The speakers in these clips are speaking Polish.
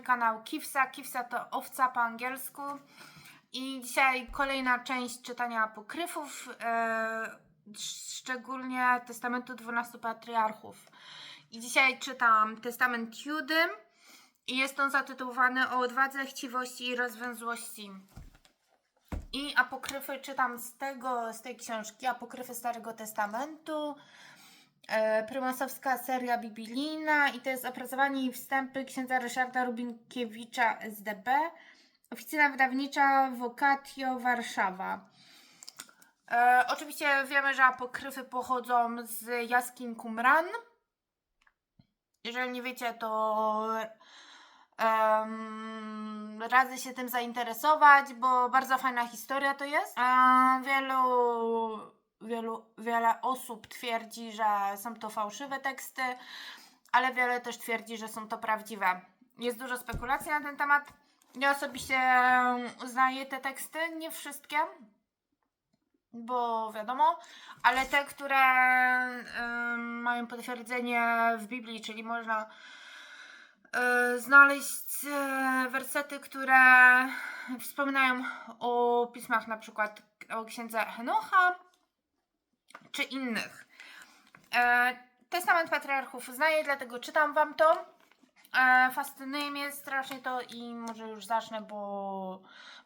kanał Kifsa. Kifsa to owca po angielsku. I dzisiaj kolejna część czytania apokryfów, e, szczególnie Testamentu 12 Patriarchów. I dzisiaj czytam Testament Judy i jest on zatytułowany o odwadze, chciwości i rozwiązłości. I apokryfy czytam z tego, z tej książki, apokryfy Starego Testamentu prymasowska seria biblijna i to jest opracowanie i wstępy księdza Ryszarda Rubinkiewicza SDB, oficyna wydawnicza Vocatio Warszawa. E, oczywiście wiemy, że apokryfy pochodzą z jaskiń Qumran. Jeżeli nie wiecie, to em, radzę się tym zainteresować, bo bardzo fajna historia to jest. E, wielu wielu, wiele osób twierdzi, że są to fałszywe teksty, ale wiele też twierdzi, że są to prawdziwe. Jest dużo spekulacji na ten temat. Ja osobiście uznaję te teksty, nie wszystkie, bo wiadomo, ale te, które ym, mają potwierdzenie w Biblii, czyli można y, znaleźć y, wersety, które wspominają o pismach, na przykład o księdze Henocha, czy innych. E, Testament Patriarchów znaję, dlatego czytam Wam to. E, fascynuje mnie strasznie to i może już zacznę, bo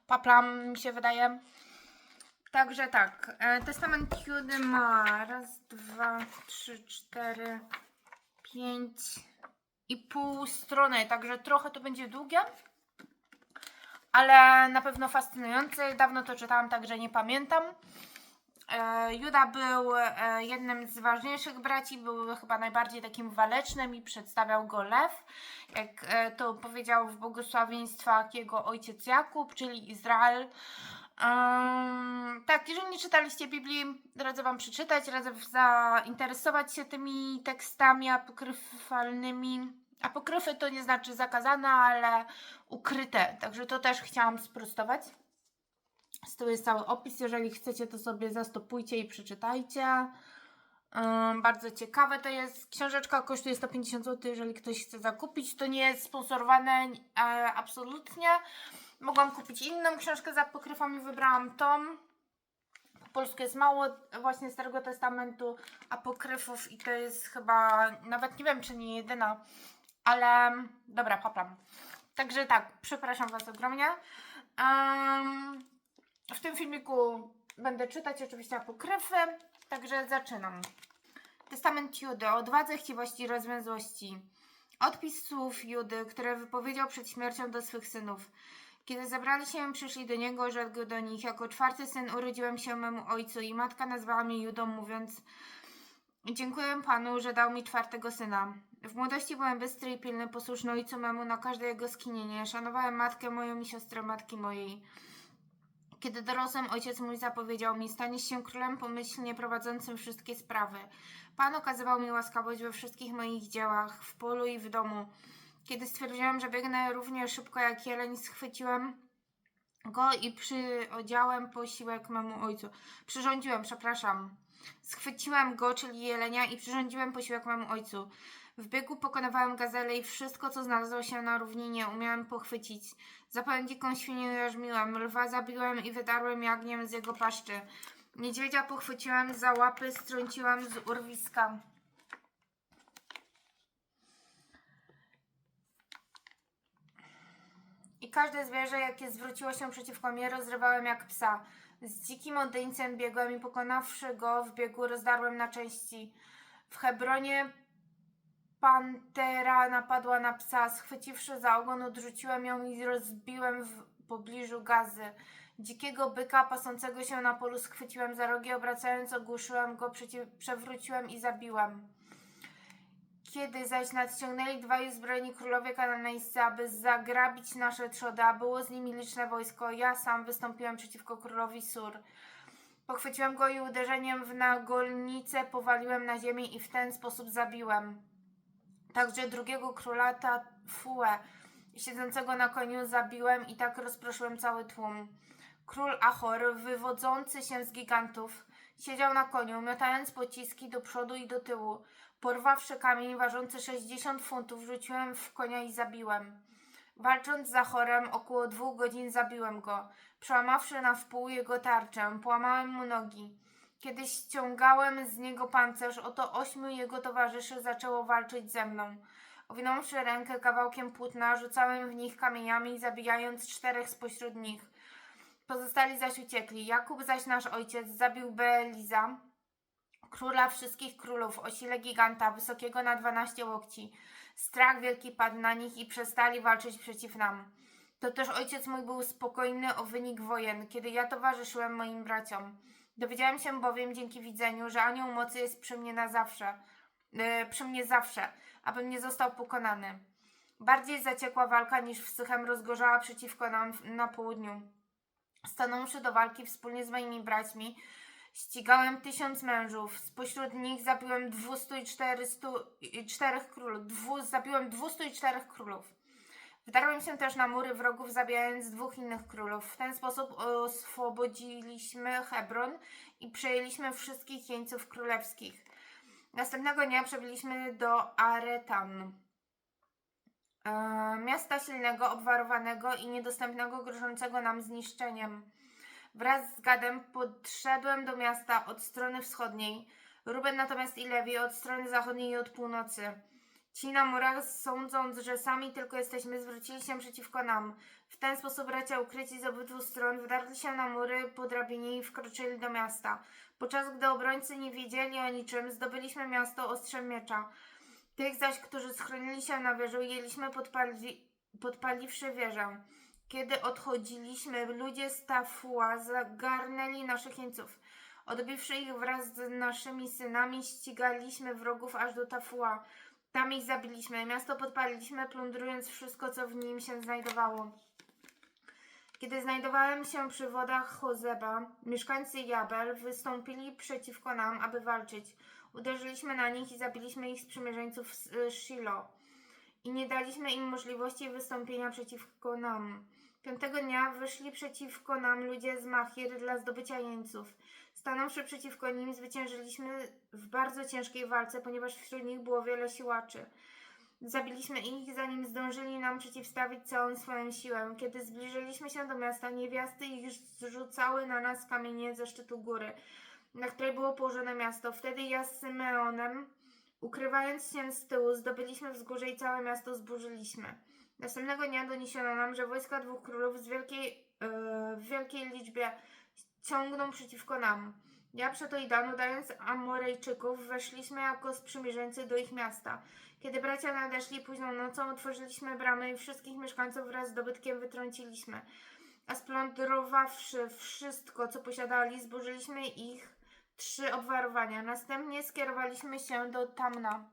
paplam mi się wydaje. Także tak, e, Testament Judy ma raz, dwa, trzy, cztery, pięć i pół strony, także trochę to będzie długie, ale na pewno fascynujące. Dawno to czytałam, także nie pamiętam. E, Juda był e, jednym z ważniejszych braci, był chyba najbardziej takim walecznym i przedstawiał go lew, jak e, to powiedział w błogosławieństwach jego ojciec Jakub, czyli Izrael. Um, tak, jeżeli nie czytaliście Biblii, radzę Wam przeczytać, radzę zainteresować się tymi tekstami apokryfalnymi. Apokryfy to nie znaczy zakazane, ale ukryte, także to też chciałam sprostować. Tyłu jest cały opis. Jeżeli chcecie, to sobie zastopujcie i przeczytajcie. Bardzo ciekawe to jest. Książeczka kosztuje 150 zł, jeżeli ktoś chce zakupić. To nie jest sponsorowane e, absolutnie. Mogłam kupić inną książkę z apokryfami, wybrałam tą. Po polsku jest mało właśnie Starego Testamentu apokryfów i to jest chyba, nawet nie wiem, czy nie jedyna, ale dobra, paplam. Także tak, przepraszam Was ogromnie. Um, w tym filmiku będę czytać oczywiście apokryfy, także zaczynam. Testament Judy o odwadze, chciwości rozwiązłości. Odpis słów Judy, które wypowiedział przed śmiercią do swych synów. Kiedy zabrali się przyszli do niego, rzekł do nich, jako czwarty syn urodziłem się memu ojcu i matka nazwała mnie Judą, mówiąc Dziękuję Panu, że dał mi czwartego syna. W młodości byłem bystry i pilny, posłuszny ojcu memu na każde jego skinienie. Szanowałem matkę moją i siostrę matki mojej. Kiedy dorosłem, ojciec mój zapowiedział mi, staniesz się królem pomyślnie prowadzącym wszystkie sprawy. Pan okazywał mi łaskawość we wszystkich moich dziełach, w polu i w domu. Kiedy stwierdziłem, że biegnę równie szybko jak jeleń, schwyciłem go i przyodziałem posiłek memu ojcu. Przyrządziłem, przepraszam. Schwyciłem go, czyli jelenia, i przyrządziłem posiłek memu ojcu. W biegu pokonywałem gazele i wszystko, co znalazło się na równinie, umiałem pochwycić. Zapałem dziką świnię jarzmiłem, lwa zabiłem i wydarłem jagniem z jego paszczy. Niedźwiedzia pochwyciłem za łapy, strąciłem z urwiska. I każde zwierzę, jakie zwróciło się przeciwko mnie, rozrywałem jak psa. Z dzikim odeńcem biegłem i pokonawszy go w biegu rozdarłem na części. W Hebronie pantera napadła na psa. Schwyciwszy za ogon, odrzuciłem ją i rozbiłem w pobliżu gazy. Dzikiego byka pasącego się na polu schwyciłem za rogi, obracając ogłuszyłem go, przewróciłem i zabiłem. Kiedy zaś nadciągnęli dwaj uzbrojeni królowie kananejscy, aby zagrabić nasze trzody, a było z nimi liczne wojsko, ja sam wystąpiłem przeciwko królowi Sur. Pochwyciłem go i uderzeniem w nagolnicę powaliłem na ziemię i w ten sposób zabiłem. Także drugiego króla Tafuę, siedzącego na koniu, zabiłem i tak rozproszyłem cały tłum. Król Achor, wywodzący się z gigantów, siedział na koniu, miotając pociski do przodu i do tyłu. Porwawszy kamień ważący 60 funtów, rzuciłem w konia i zabiłem. Walcząc za chorem około dwóch godzin zabiłem go. Przełamawszy na wpół jego tarczę, połamałem mu nogi. Kiedy ściągałem z niego pancerz, oto ośmiu jego towarzyszy zaczęło walczyć ze mną. Owinąwszy rękę kawałkiem płótna, rzucałem w nich kamieniami, zabijając czterech spośród nich. Pozostali zaś uciekli. Jakub zaś nasz ojciec zabił Beeliza, króla wszystkich królów, o sile giganta, wysokiego na dwanaście łokci. Strach wielki padł na nich i przestali walczyć przeciw nam. To też ojciec mój był spokojny o wynik wojen, kiedy ja towarzyszyłem moim braciom. Dowiedziałem się bowiem dzięki widzeniu, że anioł mocy jest przy mnie na zawsze, yy, przy mnie zawsze, abym nie został pokonany. Bardziej zaciekła walka niż w Sychem rozgorzała przeciwko nam na południu. Stanąwszy do walki wspólnie z moimi braćmi, ścigałem tysiąc mężów. Spośród nich zabiłem 200 i 400 i czterech królów. Dwu, zabiłem 200 i czterech królów. Wdarłem się też na mury wrogów, zabijając dwóch innych królów. W ten sposób oswobodziliśmy Hebron i przejęliśmy wszystkich jeńców królewskich. Następnego dnia przebyliśmy do Aretan. E, miasta silnego, obwarowanego i niedostępnego, grożącego nam zniszczeniem. Wraz z Gadem podszedłem do miasta od strony wschodniej, Ruben natomiast i Lewi od strony zachodniej i od północy. Ci na murach, sądząc, że sami tylko jesteśmy, zwrócili się przeciwko nam. W ten sposób bracia ukryci z obydwu stron wdarli się na mury po drabinie i wkroczyli do miasta. Podczas gdy obrońcy nie wiedzieli o niczym, zdobyliśmy miasto ostrzem miecza. Tych zaś, którzy schronili się na wieżu, jeliśmy podpali, podpaliwszy wieżę. Kiedy odchodziliśmy, ludzie z Tafua zagarnęli naszych jeńców. Odbiwszy ich wraz z naszymi synami, ścigaliśmy wrogów aż do Tafua. Tam ich zabiliśmy. Miasto podpaliliśmy, plundrując wszystko, co w nim się znajdowało. Kiedy znajdowałem się przy wodach Chozeba, mieszkańcy Jabel wystąpili przeciwko nam, aby walczyć. Uderzyliśmy na nich i zabiliśmy ich sprzymierzeńców z y, Shilo i nie daliśmy im możliwości wystąpienia przeciwko nam. Piątego dnia wyszli przeciwko nam ludzie z Machir dla zdobycia jeńców. Stanąwszy przeciwko nim, zwyciężyliśmy w bardzo ciężkiej walce, ponieważ wśród nich było wiele siłaczy. Zabiliśmy ich, zanim zdążyli nam przeciwstawić całą swoją siłę. Kiedy zbliżyliśmy się do miasta, niewiasty ich zrzucały na nas kamienie ze szczytu góry, na której było położone miasto. Wtedy ja z Symeonem, ukrywając się z tyłu, zdobyliśmy wzgórze i całe miasto zburzyliśmy. Następnego dnia doniesiono nam, że wojska dwóch królów z wielkiej, yy, w wielkiej liczbie ciągną przeciwko nam. Ja przeto i Dan, udając Amorejczyków, weszliśmy jako sprzymierzeńcy do ich miasta. Kiedy bracia nadeszli późną nocą, otworzyliśmy bramy i wszystkich mieszkańców wraz z dobytkiem wytrąciliśmy. A splądrowawszy wszystko, co posiadali, zburzyliśmy ich trzy obwarowania. Następnie skierowaliśmy się do Tamna,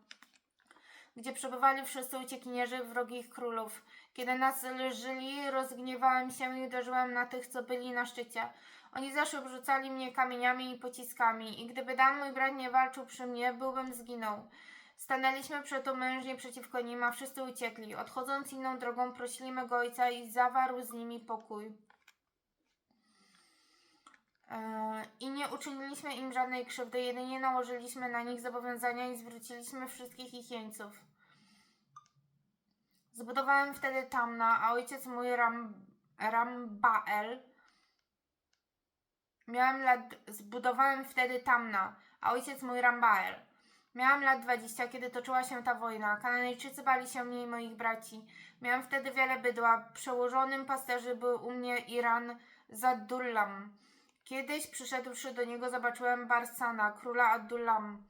gdzie przebywali wszyscy uciekinierzy wrogich królów. Kiedy nas leżyli, rozgniewałem się i uderzyłem na tych, co byli na szczycie. Oni zaś obrzucali mnie kamieniami i pociskami i gdyby Dan mój brat nie walczył przy mnie, byłbym zginął. Stanęliśmy przeto mężnie przeciwko nim, a wszyscy uciekli. Odchodząc inną drogą, prosili mego ojca i zawarł z nimi pokój. Eee, I nie uczyniliśmy im żadnej krzywdy, jedynie nałożyliśmy na nich zobowiązania i zwróciliśmy wszystkich ich jeńców. Zbudowałem wtedy Tamna, a ojciec mój Ram, Rambael Miałem lat. Zbudowałem wtedy Tamna, a ojciec mój Rambael. Miałam lat 20, kiedy toczyła się ta wojna. Kananejczycy bali się mnie i moich braci. Miałem wtedy wiele bydła. Przełożonym pasterzy był u mnie Iran Zadullam. Kiedyś przyszedłszy do niego zobaczyłem Barsana, króla Adullam.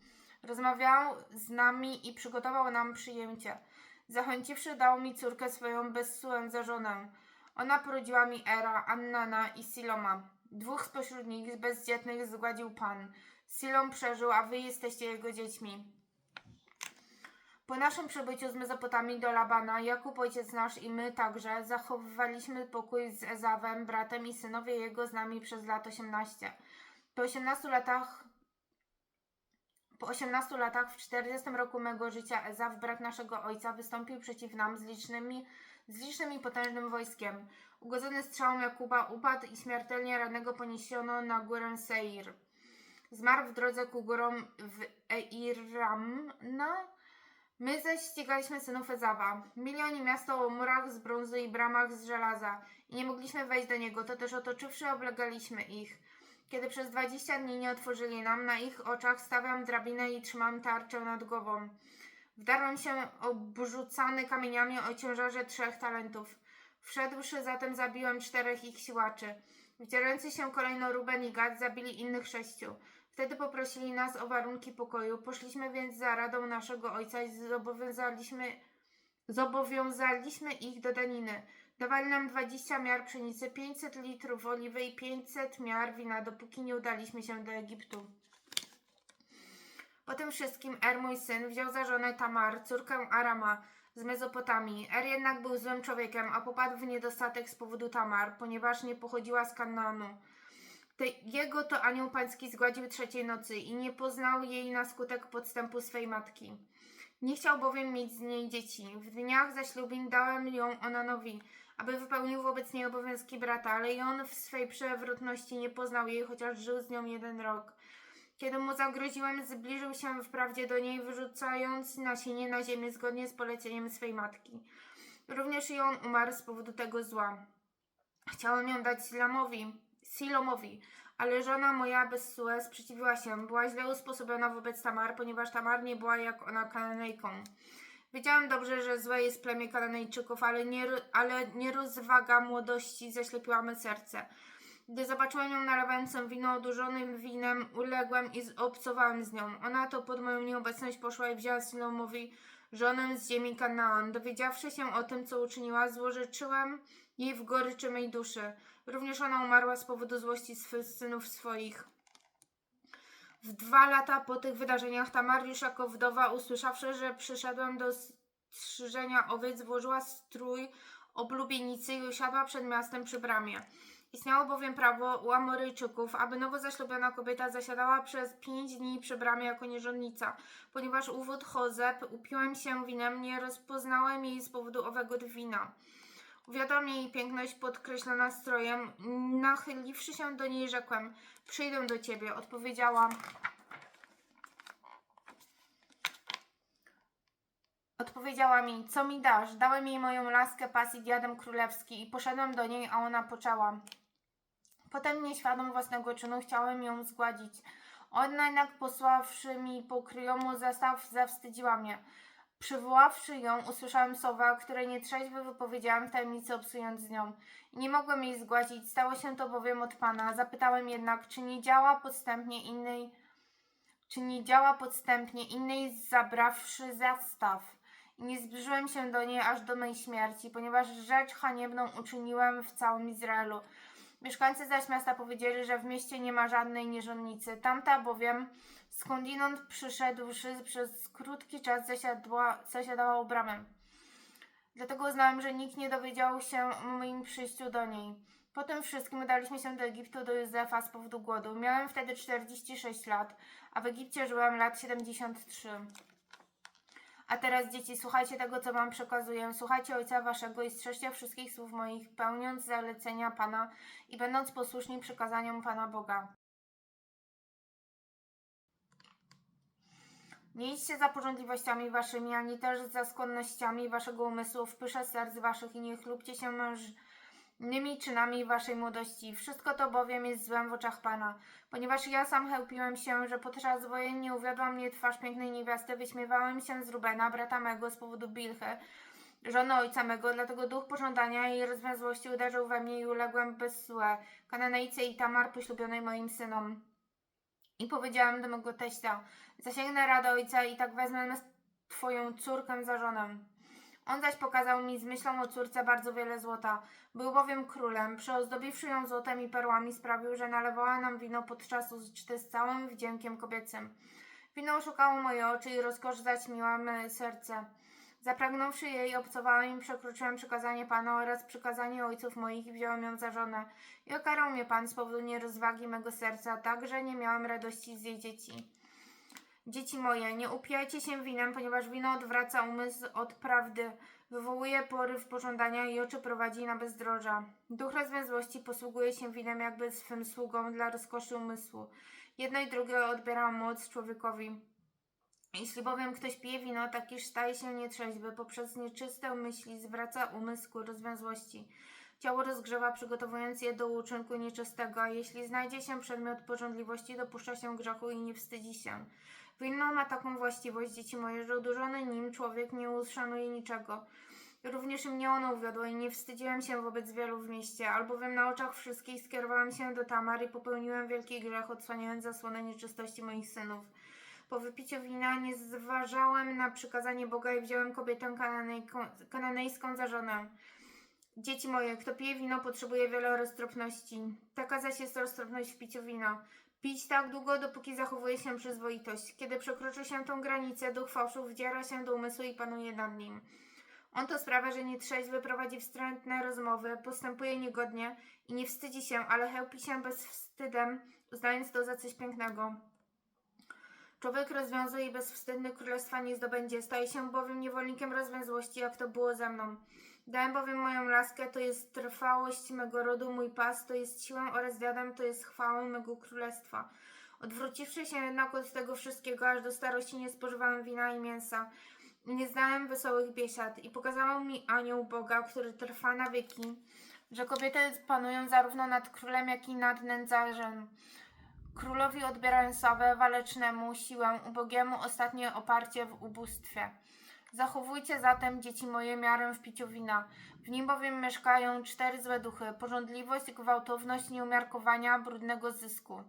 Rozmawiał z nami i przygotował nam przyjęcie. Zachęciwszy dał mi córkę swoją bezsułę za żonę. Ona porodziła mi Era, Annana i Siloma. Dwóch spośród nich bezdzietnych zgładził Pan. Silom przeżył, a wy jesteście jego dziećmi. Po naszym przybyciu z Mezopotami do Labana, Jakub ojciec nasz i my także zachowywaliśmy pokój z Ezawem, bratem i synowie jego z nami przez lat 18. Po 18 latach po 18 latach, w 40 roku mego życia, Ezaw, brat naszego ojca, wystąpił przeciw nam z licznymi, z licznym i potężnym wojskiem. Ugodzony strzałom Jakuba upadł i śmiertelnie rannego poniesiono na górę Seir. Zmarł w drodze ku górom w Eiramna. My zaś ścigaliśmy synów Ezawa. Mieli oni miasto o murach z brązu i bramach z żelaza i nie mogliśmy wejść do niego, to też otoczywszy oblegaliśmy ich. Kiedy przez dwadzieścia dni nie otworzyli nam, na ich oczach stawiam drabinę i trzymam tarczę nad głową. Wdarłem się obrzucany kamieniami o ciężarze trzech talentów. Wszedłszy zatem zabiłem czterech ich siłaczy. Wdzierający się kolejno Ruben i Gad zabili innych sześciu. Wtedy poprosili nas o warunki pokoju. Poszliśmy więc za radą naszego ojca i zobowiązaliśmy, zobowiązaliśmy ich do daniny. Dawali nam 20 miar pszenicy, 500 litrów oliwy i 500 miar wina, dopóki nie udaliśmy się do Egiptu. Po tym wszystkim Er, mój syn, wziął za żonę Tamar, córkę Arama z Mezopotamii. Er jednak był złym człowiekiem, a popadł w niedostatek z powodu Tamar, ponieważ nie pochodziła z Kanaanu. Te, jego to anioł pański zgładził trzeciej nocy i nie poznał jej na skutek podstępu swej matki. Nie chciał bowiem mieć z niej dzieci. W dniach zaślubin dałem ją Onanowi, aby wypełnił wobec niej obowiązki brata, ale i on w swej przewrotności nie poznał jej, chociaż żył z nią jeden rok. Kiedy mu zagroziłem, zbliżył się wprawdzie do niej, wyrzucając nasienie na ziemię zgodnie z poleceniem swej matki. Również i on umarł z powodu tego zła. Chciałem ją dać Silamowi, Silomowi, ale żona moja bez Sue sprzeciwiła się. Była źle usposobiona wobec Tamar, ponieważ Tamar nie była jak ona Kananejką. Wiedziałem dobrze, że złe jest plemię Kananejczyków, ale, nie, ale nierozwaga młodości zaślepiła me serce. Gdy zobaczyłem ją nalewającą wino odurzonym winem, uległem i obcowałem z nią. Ona to pod moją nieobecność poszła i wzięła Silomowi żonę z ziemi Kanaan. Dowiedziawszy się o tym, co uczyniła, złożyczyłem jej w goryczy mej duszy. Również ona umarła z powodu złości swych synów swoich. W dwa lata po tych wydarzeniach Tamar już jako wdowa, usłyszawszy, że przyszedłem do strzyżenia owiec, włożyła strój oblubienicy i usiadła przed miastem przy bramie. Istniało bowiem prawo u Amoryjczyków, aby nowo zaślubiona kobieta zasiadała przez pięć dni przy bramie jako nierządnica. Ponieważ uwód Chozeb upiłem się winem, nie rozpoznałem jej z powodu owego wina. Uwiodła mnie jej piękność podkreślona strojem. Nachyliwszy się do niej, rzekłem: Przyjdę do ciebie. Odpowiedziała. Odpowiedziała mi, co mi dasz? Dałem jej moją laskę, pas i diadem królewski i poszedłem do niej, a ona poczęła. Potem nieświadom własnego czynu chciałem ją zgładzić. Ona jednak posławszy mi pokryjomu zestaw, zawstydziła mnie. Przywoławszy ją, usłyszałem słowę, o której nietrzeźwy wypowiedziałem w tajemnicy obsując z nią. Nie mogłem jej zgładzić, stało się to bowiem od Pana. Zapytałem jednak, czy nie działa podstępnie innej, czy nie działa podstępnie innej zabrawszy zastaw. Nie zbliżyłem się do niej aż do mej śmierci, ponieważ rzecz haniebną uczyniłem w całym Izraelu. Mieszkańcy zaś miasta powiedzieli, że w mieście nie ma żadnej nierządnicy. Tamta bowiem skądinąd przyszedłszy przez krótki czas zasiadła, zasiadała u bramę. Dlatego uznałem, że nikt nie dowiedział się o moim przyjściu do niej. Po tym wszystkim udaliśmy się do Egiptu do Józefa z powodu głodu. Miałem wtedy 46 lat, a w Egipcie żyłem lat 73. A teraz, dzieci, słuchajcie tego, co wam przekazuję. Słuchajcie ojca waszego i strzeżcie wszystkich słów moich, pełniąc zalecenia Pana i będąc posłuszni przykazaniom Pana Boga. Nie idźcie za porządliwościami waszymi, ani też za skłonnościami waszego umysłu w pysze serc waszych i nie chlubcie się mężnymi czynami waszej młodości. Wszystko to bowiem jest złem w oczach Pana. Ponieważ ja sam chełpiłem się, że podczas wojennie uwiodła mnie twarz pięknej niewiasty, wyśmiewałem się z Rubena, brata mego, z powodu Bilchy, żony ojca mego, dlatego duch pożądania i rozwiązłości uderzył we mnie i uległem bez słe, Kananejce i Tamar poślubionej moim synom. I powiedziałem do mego teścia, zasięgnę rady ojca i tak wezmę twoją córkę za żonę. On zaś pokazał mi z myślą o córce bardzo wiele złota. Był bowiem królem, przeozdobiwszy ją złotem i perłami, sprawił, że nalewała nam wino podczas uczty z całym wdziękiem kobiecym. Wino oszukało moje oczy i rozkosz zaćmiła me serce. Zapragnąwszy jej, obcowałem i przekroczyłem przykazanie Pana oraz przykazanie ojców moich i wziąłem ją za żonę. I okarał mnie Pan z powodu nierozwagi mego serca, tak, że nie miałem radości z jej dzieci. Dzieci moje, nie upijajcie się winem, ponieważ wino odwraca umysł od prawdy, wywołuje poryw pożądania i oczy prowadzi na bezdroża. Duch rozwiązłości posługuje się winem jakby swym sługą dla rozkoszy umysłu. Jedno i drugie odbiera moc człowiekowi. Jeśli bowiem ktoś pije wino, tak iż staje się nietrzeźwy, poprzez nieczyste myśli zwraca umysł ku rozwiązłości. Ciało rozgrzewa, przygotowując je do uczynku nieczystego, a jeśli znajdzie się przedmiot porządliwości, dopuszcza się grzechu i nie wstydzi się. Wino ma taką właściwość, dzieci moje, że udurzony nim człowiek nie uszanuje niczego. Również mnie ono uwiodło i nie wstydziłem się wobec wielu w mieście, albowiem na oczach wszystkich skierowałem się do Tamar i popełniłem wielki grzech, odsłaniając zasłonę nieczystości moich synów. Po wypiciu wina nie zważałem na przykazanie Boga i wziąłem kobietę kananejską za żonę. Dzieci moje, kto pije wino, potrzebuje wiele roztropności. Taka zaś jest roztropność w piciu wina. Pić tak długo, dopóki zachowuje się przyzwoitość. Kiedy przekroczy się tą granicę, duch fałszu wdziera się do umysłu i panuje nad nim. On to sprawia, że nietrzeźwy prowadzi wstrętne rozmowy, postępuje niegodnie i nie wstydzi się, ale chełpi się bezwstydem, uznając to za coś pięknego. Człowiek rozwiązuje i bezwstydny królestwa nie zdobędzie, staje się bowiem niewolnikiem rozwiązłości, jak to było ze mną. Dałem bowiem moją laskę, to jest trwałość mego rodu, mój pas, to jest siłę oraz wiadem, to jest chwałą mego królestwa. Odwróciwszy się jednak od tego wszystkiego, aż do starości nie spożywałem wina i mięsa. Nie znałem wesołych biesiad i pokazał mi anioł Boga, który trwa na wieki, że kobiety panują zarówno nad królem, jak i nad nędzarzem. Królowi odbierają sławę, walecznemu siłę, ubogiemu ostatnie oparcie w ubóstwie. Zachowujcie zatem, dzieci moje, miarę w piciu wina. W nim bowiem mieszkają cztery złe duchy: porządliwość, gwałtowność, nieumiarkowania, brudnego zysku.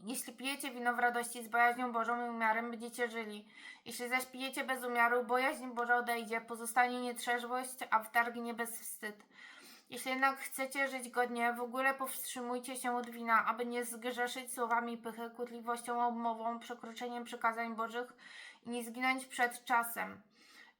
Jeśli pijecie wino w radości z bojaźnią Bożą i umiarem, będziecie żyli. Jeśli zaś pijecie bez umiaru, bojaźń Boża odejdzie, pozostanie nietrzeźwość, a wtargnie bezwstyd. Jeśli jednak chcecie żyć godnie, w ogóle powstrzymujcie się od wina, aby nie zgrzeszyć słowami pychy, kłótliwością, obmową, przekroczeniem przykazań Bożych i nie zginąć przed czasem.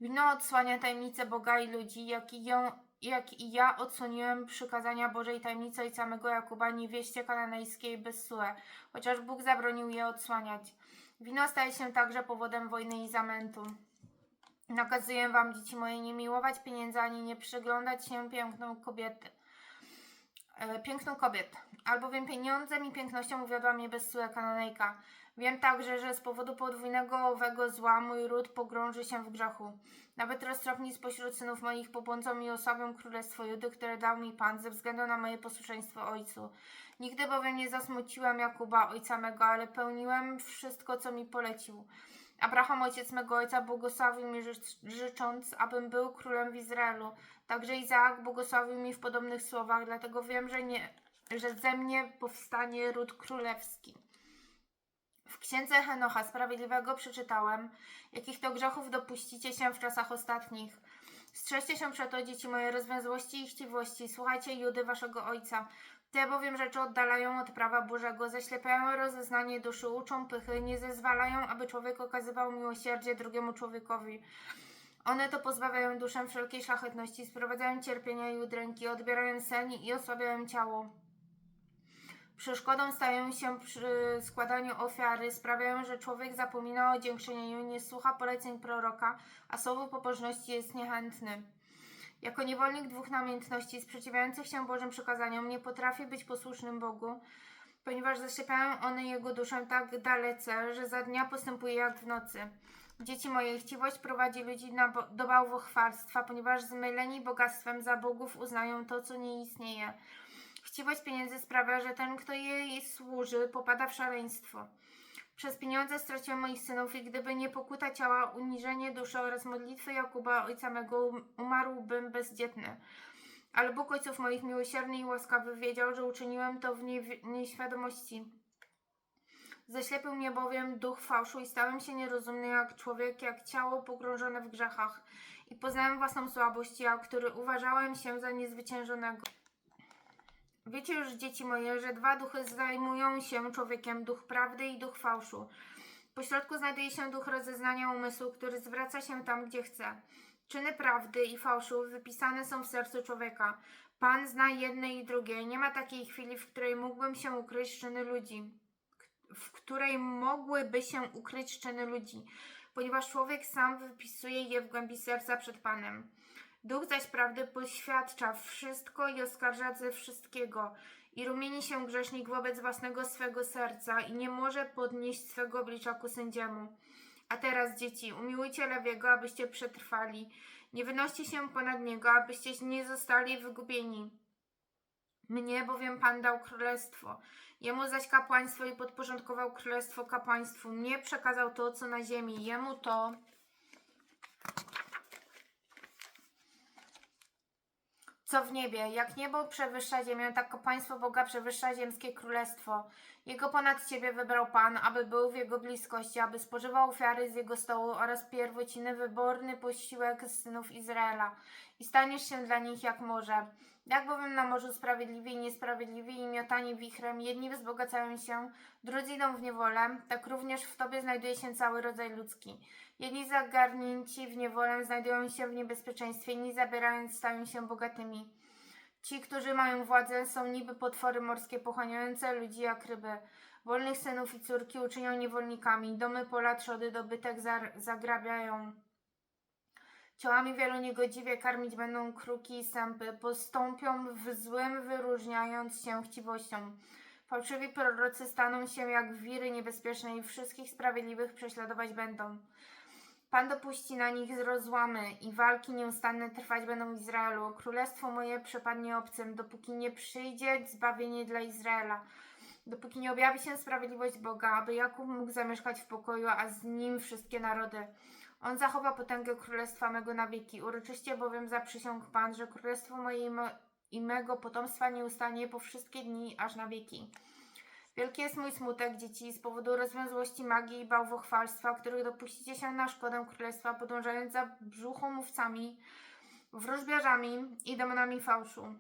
Wino odsłania tajemnicę Boga i ludzi, jak i, ją, jak i ja odsłoniłem przykazania Bożej tajemnicy ojca mego Jakuba, niewieście kananejskiej bez Sue, chociaż Bóg zabronił je odsłaniać. Wino staje się także powodem wojny i zamętu. Nakazuję wam, dzieci moje, nie miłować pieniędzy, ani nie przyglądać się piękną kobiety. E, piękną kobiet, albowiem pieniądzem i pięknością uwiodła mnie bezsłe kananejka. Wiem także, że z powodu podwójnego owego zła mój ród pogrąży się w grzechu. Nawet roztropni spośród synów moich pobłądzą i osłabią królestwo Judy, które dał mi Pan ze względu na moje posłuszeństwo Ojcu. Nigdy bowiem nie zasmuciłem Jakuba, ojca mego, ale pełniłem wszystko, co mi polecił. Abraham, ojciec mego ojca, błogosławił mi życz, życząc, abym był królem w Izraelu. Także Izaak błogosławił mi w podobnych słowach, dlatego wiem, że, nie, że ze mnie powstanie ród królewski. W księdze Henocha Sprawiedliwego przeczytałem, jakich to grzechów dopuścicie się w czasach ostatnich. Strzeżcie się przeto, dzieci moje, rozwiązłości i chciwości. Słuchajcie Judy, waszego ojca. Te bowiem rzeczy oddalają od prawa Bożego, zaślepiają rozeznanie duszy, uczą pychy, nie zezwalają, aby człowiek okazywał miłosierdzie drugiemu człowiekowi. One to pozbawiają duszę wszelkiej szlachetności, sprowadzają cierpienia i udręki, odbierają sen i osłabiają ciało. Przeszkodą stają się przy składaniu ofiary, sprawiają, że człowiek zapomina o dziękczynieniu, nie słucha poleceń proroka, a słowu pobożności jest niechętny. Jako niewolnik dwóch namiętności sprzeciwiających się Bożym przykazaniom nie potrafię być posłusznym Bogu, ponieważ zasypiają one jego duszę tak dalece, że za dnia postępuje jak w nocy. Dzieci moje, chciwość prowadzi ludzi na do bałwochwalstwa, ponieważ zmyleni bogactwem za bogów uznają to, co nie istnieje. Chciwość pieniędzy sprawia, że ten, kto jej służy, popada w szaleństwo. Przez pieniądze straciłem moich synów i gdyby nie pokuta ciała, uniżenie duszy oraz modlitwy Jakuba, ojca mego, um- umarłbym bezdzietny. Ale Bóg ojców moich miłosierny i łaskawy wiedział, że uczyniłem to w nieświadomości. Zaślepił mnie bowiem duch fałszu i stałem się nierozumny jak człowiek, jak ciało pogrążone w grzechach. I poznałem własną słabość, ja, który uważałem się za niezwyciężonego. Wiecie już, dzieci moje, że dwa duchy zajmują się człowiekiem, duch prawdy i duch fałszu. Po środku znajduje się duch rozeznania umysłu, który zwraca się tam, gdzie chce. Czyny prawdy i fałszu wypisane są w sercu człowieka. Pan zna jedne i drugie. Nie ma takiej chwili, w której mógłbym się ukryć czyny ludzi. W której mogłyby się ukryć czyny ludzi, ponieważ człowiek sam wypisuje je w głębi serca przed Panem. Duch zaś prawdy poświadcza wszystko i oskarża ze wszystkiego. I rumieni się grzesznik wobec własnego swego serca i nie może podnieść swego oblicza ku sędziemu. A teraz, dzieci, umiłujcie Lewiego, abyście przetrwali. Nie wynoście się ponad niego, abyście nie zostali wygubieni. Mnie bowiem Pan dał królestwo. Jemu zaś kapłaństwo i podporządkował królestwo kapłaństwu. Mnie przekazał to, co na ziemi. Jemu to... Co w niebie? Jak niebo przewyższa ziemię, tak kapłaństwo Boga przewyższa ziemskie królestwo. Jego ponad ciebie wybrał Pan, aby był w jego bliskości, aby spożywał ofiary z jego stołu oraz pierwociny, wyborny posiłek synów Izraela. I staniesz się dla nich jak morze. Jak bowiem na morzu sprawiedliwi i niesprawiedliwi i miotani wichrem, jedni wzbogacają się, drudzy idą w niewolę, tak również w Tobie znajduje się cały rodzaj ludzki. Jedni zagarnięci w niewolę znajdują się w niebezpieczeństwie, inni zabierając stają się bogatymi. Ci, którzy mają władzę, są niby potwory morskie pochłaniające ludzi jak ryby. Wolnych synów i córki uczynią niewolnikami, domy pola trzody dobytek zagrabiają. Ciałami wielu niegodziwie karmić będą kruki i sępy, postąpią w złym, wyróżniając się chciwością. Fałszywi prorocy staną się jak wiry niebezpieczne i wszystkich sprawiedliwych prześladować będą. Pan dopuści na nich rozłamy i walki nieustanne trwać będą w Izraelu. Królestwo moje przepadnie obcym, dopóki nie przyjdzie zbawienie dla Izraela. Dopóki nie objawi się sprawiedliwość Boga, aby Jakub mógł zamieszkać w pokoju, a z nim wszystkie narody. On zachowa potęgę królestwa mego na wieki. Uroczyście bowiem zaprzysiągł Pan, że królestwo moje i me- i mego potomstwa nie ustanie po wszystkie dni, aż na wieki. Wielki jest mój smutek, dzieci, z powodu rozwiązłości magii i bałwochwalstwa, których dopuścicie się na szkodę królestwa, podążając za brzuchomówcami, wróżbiarzami i demonami fałszu.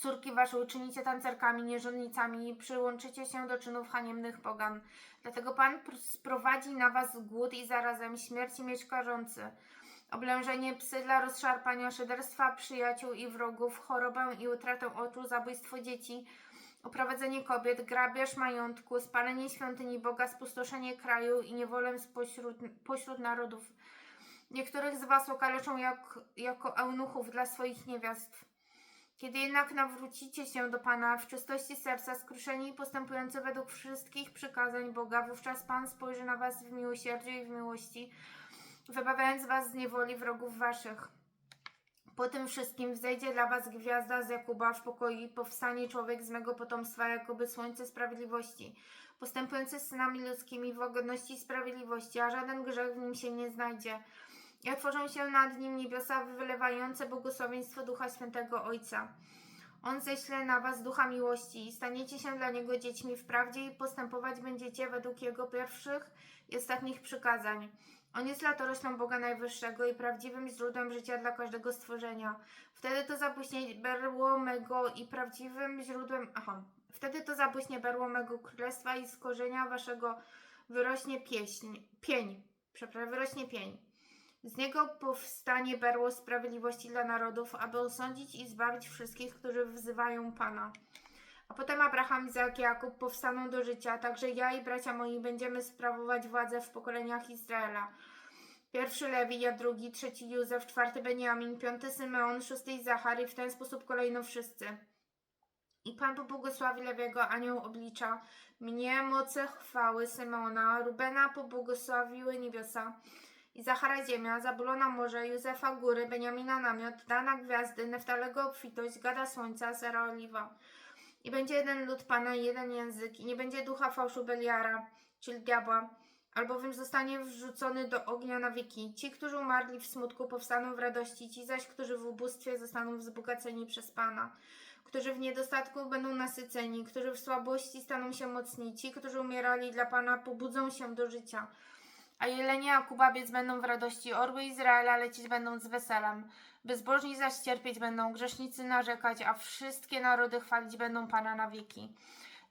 Córki wasze uczynicie tancerkami, nierządnicami przyłączycie się do czynów haniebnych pogan. Dlatego Pan pr- sprowadzi na was głód i zarazem śmierć i. Oblężenie psy dla rozszarpania, szyderstwa przyjaciół i wrogów, chorobę i utratę oczu, zabójstwo dzieci, oprowadzenie kobiet, grabież majątku, spalenie świątyni Boga, spustoszenie kraju i niewolę spośród, pośród narodów. Niektórych z was okaleczą jak, jako eunuchów dla swoich niewiast. Kiedy jednak nawrócicie się do Pana w czystości serca, skruszeni i postępujący według wszystkich przykazań Boga, wówczas Pan spojrzy na was w miłosierdziu i w miłości, wybawiając was z niewoli wrogów waszych. Po tym wszystkim wzejdzie dla was gwiazda z Jakuba w pokoju i powstanie człowiek z mego potomstwa, jakoby słońce sprawiedliwości, postępujący z synami ludzkimi w łagodności i sprawiedliwości, a żaden grzech w nim się nie znajdzie. I otworzą się nad nim niebiosa wylewające błogosławieństwo Ducha Świętego Ojca. On ześle na was ducha miłości i staniecie się dla niego dziećmi w prawdzie i postępować będziecie według jego pierwszych i ostatnich przykazań. On jest latoroślą Boga Najwyższego i prawdziwym źródłem życia dla każdego stworzenia. Wtedy to zabłyśnie berło mego i prawdziwym źródłem. Aha. Wtedy to zabłyśnie berło mego królestwa i z korzenia waszego wyrośnie pieśń. Pień. Przepraszam, wyrośnie pień. Z niego powstanie berło sprawiedliwości dla narodów, aby osądzić i zbawić wszystkich, którzy wzywają Pana. A potem Abraham, i Jakub powstaną do życia, także ja i bracia moi będziemy sprawować władzę w pokoleniach Izraela. Pierwszy Lewi, ja drugi, trzeci Józef, czwarty Beniamin, piąty Symeon, szósty Izachar i w ten sposób kolejno wszyscy. I Pan pobłogosławi Lewiego, anioł oblicza, mnie moce chwały Symeona, Rubena pobłogosławiły niebiosa, Izachara ziemia, Zabulona morze, Józefa góry, Beniamina namiot, Dana gwiazdy, Neftalego obfitość, Gada słońca, Sera oliwa. I będzie jeden lud Pana i jeden język, i nie będzie ducha fałszu Beliara, czyli diabła, albowiem zostanie wrzucony do ognia na wieki. Ci, którzy umarli w smutku, powstaną w radości, ci zaś, którzy w ubóstwie, zostaną wzbogaceni przez Pana. Którzy w niedostatku będą nasyceni, którzy w słabości staną się mocni, ci, którzy umierali dla Pana, pobudzą się do życia. A jelenie Akubabiec będą w radości, orły Izraela lecieć będą z weselem. Bezbożni zaś cierpieć będą, grzesznicy narzekać, a wszystkie narody chwalić będą Pana na wieki.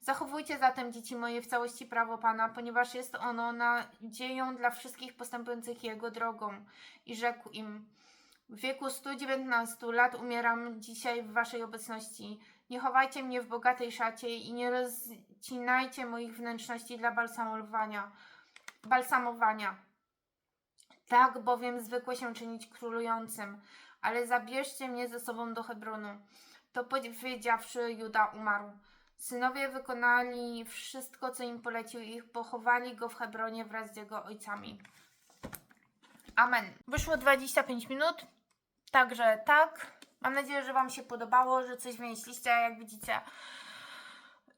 Zachowujcie zatem, dzieci moje, w całości prawo Pana, ponieważ jest ono nadzieją dla wszystkich postępujących Jego drogą. I rzekł im, w wieku 119 lat umieram dzisiaj w Waszej obecności. Nie chowajcie mnie w bogatej szacie i nie rozcinajcie moich wnętrzności dla balsamowania. Balsamowania. Tak bowiem zwykło się czynić królującym, ale zabierzcie mnie ze sobą do Hebronu. To powiedziawszy, Juda umarł. Synowie wykonali wszystko, co im polecił ich, pochowali go w Hebronie wraz z jego ojcami. Amen. Wyszło 25 minut, także tak. Mam nadzieję, że Wam się podobało, że coś wynieśliście. Jak widzicie,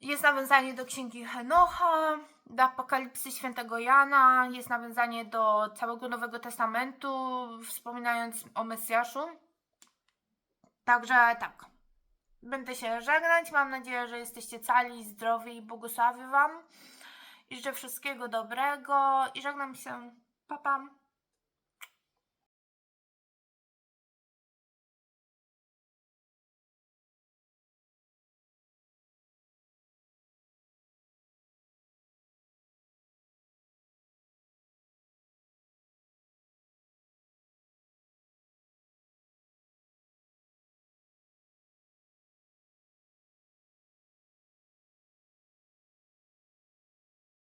jest nawiązanie do księgi Henocha, do Apokalipsy świętego Jana, jest nawiązanie do całego Nowego Testamentu, wspominając o Mesjaszu. Także tak. Będę się żegnać. Mam nadzieję, że jesteście cali, zdrowi i błogosławię Wam. I życzę wszystkiego dobrego. I żegnam się. Pa, pa.